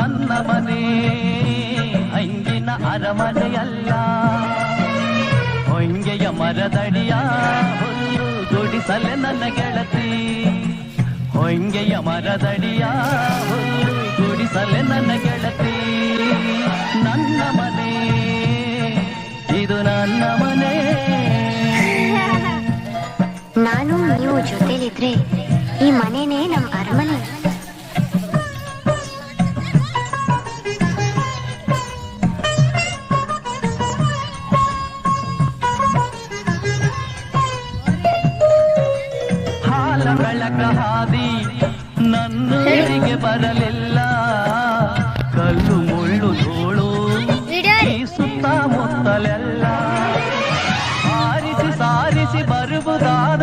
ನನ್ನ ಮನೆ, ಹಂಗಿನ ಅರಮನೆಯಲ್ಲ. ಹೊಂಗೆಯ ಮರದಡಿಯ ಹುಲ್ಲು ದುಡಿಸಲೆ ನನ್ನ ಗೆಳತಿ. ಹೊಂಗೆಯ ಮರದಡಿಯ ಹುಲ್ಲು ದುಡಿಸಲೆ ನನ್ನ ಗೆಳತಿ. ನನ್ನ ಮನೆ, ಇದು ನನ್ನ ಮನೆ. ನಾನು ನೀವು ಜೊತೆಲಿದ್ರೆ ಈ ಮನೆನೇ ನಮ್ಮ ಅರಮನೆ. ಬೆಳಕ ನನ್ನ ನನ್ನೊಂದಿಗೆ ಬರಲಿಲ್ಲ ಕಲ್ಲು ಮುಳ್ಳು ಧೂಳು ಸುತ್ತ ಮುತ್ತಲೆಲ್ಲ ಆರಿಸಿ ಸಾರಿಸಿ ಬರುವುದಾದ